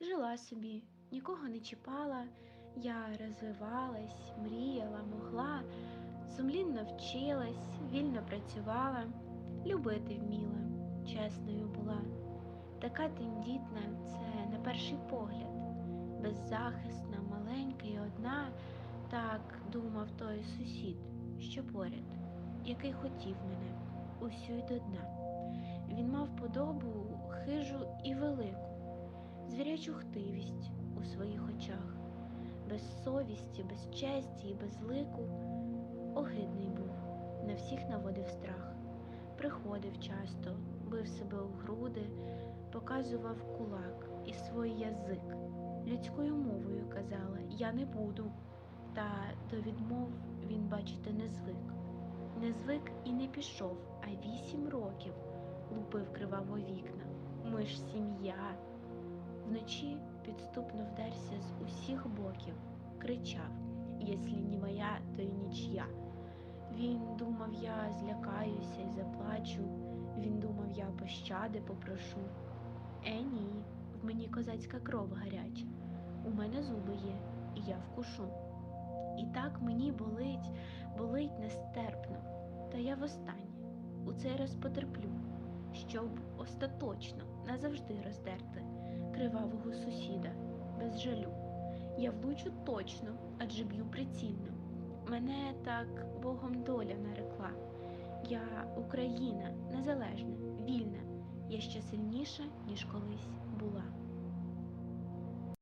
Жила собі, нікого не чіпала, я розвивалась, мріяла, могла, сумлінно вчилась, вільно працювала, любити вміла, чесною була. Така тендітна це на перший погляд, беззахисна, маленька і одна, так думав той сусід, що поряд, який хотів мене усю й до дна. Він мав подобу хижу і велику, звірячу хтивість у своїх очах, без совісті, без честі і без лику, огидний був, на всіх наводив страх, приходив часто, бив себе у груди, показував кулак і свій язик. Людською мовою казала Я не буду. Та до відмов він, бачите, не звик. Не звик і не пішов, а вісім років лупив криваво вікна. Ми ж сім'я. Вночі підступно вдерся з усіх боків, кричав Єслі не моя, то й нічия. Він думав, я злякаюся і заплачу. Він думав, я пощади попрошу. Е, ні, в мені козацька кров гаряча. У мене зуби є, і я вкушу. І так мені болить, болить нестерпно. Та я востаннє у цей раз потерплю, щоб остаточно назавжди роздерти кривавого сусіда без жалю. Я влучу точно, адже б'ю прицільно. Мене так Богом доля нарекла. Я Україна, незалежна, вільна, я ще сильніша, ніж колись.